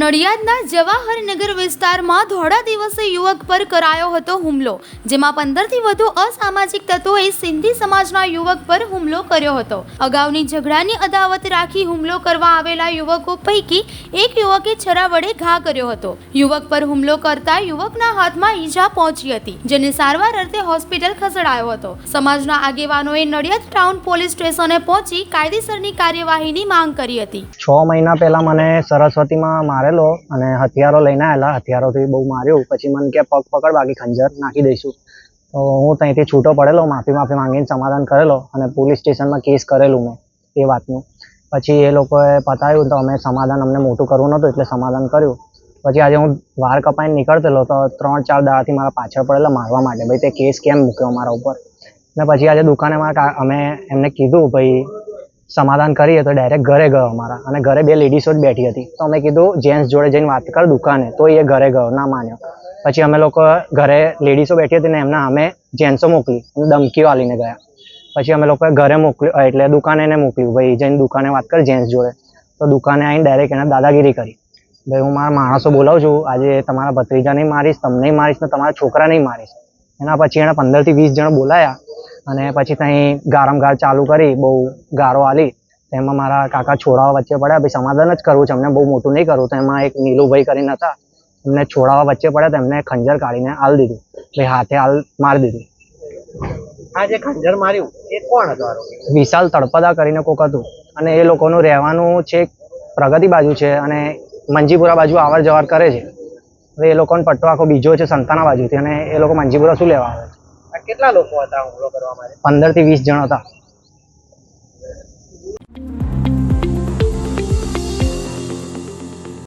નડિયાદના જવાહરનગર વિસ્તારમાં ધોળા દિવસે યુવક પર કરાયો હતો હુમલો, જેમાં પંદરથી વધુ અસામાજિક તત્વોએ સિંધી સમાજના યુવક પર હુમલો કર્યો હતો. અગાઉની ઝઘડાની અદાવત રાખી હુમલો કરવા આવેલા યુવકો પૈકી એક યુવકે છરા વડે ઘા કર્યો હતો. યુવક પર હુમલો કરતા યુવકના હાથમાં ઈજા પહોંચી હતી, જેને સારવાર અર્થે હોસ્પિટલ ખસેડાયો હતો. સમાજના આગેવાનોએ નડિયાદ ટાઉન પોલીસ સ્ટેશને પહોંચી કાયદેસરની કાર્યવાહીની માંગ કરી હતી. છ મહિના પહેલા મને સરસ્વતીમાં મારેલો અને હથિયારો લઈને આવેલા હથિયારોથી બહુ માર્યું. પછી મને કે, પગ પકડ, બાકી ખંજર નાખી દઈશું. તો હું ત્યાંથી છૂટો પડેલો, માફી માફી માંગીને સમાધાન કરેલો અને પોલીસ સ્ટેશનમાં કેસ કરેલું મેં એ વાતનું. પછી એ લોકોએ પતાવ્યું તો અમે સમાધાન અમને મોટું કરવું નહોતું એટલે સમાધાન કર્યું. પછી આજે હું વાર કપાઈને નીકળતેલો તો ત્રણ, ચાર દાડાથી મારા પાછળ પડેલા મારવા માટે. ભાઈ, તે કેસ કેમ મૂક્યો મારા ઉપર? ને પછી આજે દુકાને મારા અમે એમને કીધું, ભાઈ સમાધાન કરીએ તો ડાયરેક્ટ ઘરે ગયો અમારા. અને ઘરે બે લેડીઝો જ બેઠી હતી. તો અમે કીધું, જેન્ટ્સ જોડે જઈને વાત કર દુકાને. તો એ ઘરે ગયો, ના માન્યો. પછી અમે લોકો ઘરે લેડીઝો બેઠી હતી ને એમના અમે જેન્ટ્સો મોકલી. ધમકીઓ આલીને ગયા. પછી અમે લોકોએ ઘરે મોકલ્યું એટલે દુકાને એને મોકલ્યું, ભાઈ, જઈને દુકાને વાત કર જેન્ટ્સ જોડે. તો દુકાને આવીને ડાયરેક્ટ એને દાદાગીરી કરી. ભાઈ, હું મારા માણસો બોલાવું છું. આજે તમારા ભત્રીજા નહીં મારીશ, તમને મારીશ ને તમારા નહીં મારીશ. એના પછી એણે પંદરથી વીસ જણ બોલાયા. અને પછી ત્યાં ગારમ ગાર ચાલુ કરી બહુ ગારો આલી. તેમાં મારા કાકા છોડાવા વચ્ચે પડ્યા. ભાઈ સમાધાન જ કરવું છે. અમને બહુ મોટું નહીં કરવું. તો એમાં એક નીલુભાઈ કરીને હતા. એમને છોડાવા વચ્ચે પડ્યા તો એમને ખંજર કાઢીને હાલ દીધું. ભાઈ હાથે હાલ મારી દીધું. આ જે ખંજર માર્યું એ કોણ હતું વિશાલ તળપદા કરીને કોક હતું. અને એ લોકોનું રહેવાનું છે પ્રગતિ બાજુ છે અને મંજીપુરા બાજુ આવર જવર કરે છે. હવે એ લોકોનો પટ્ટો આખો બીજો છે સંતાના બાજુથી અને એ લોકો મંજીપુરા શું લેવા આવે છે? કેટલા લોકો હતા હુમલો કરવા માટે? પંદરથી વીસ જણ હતા.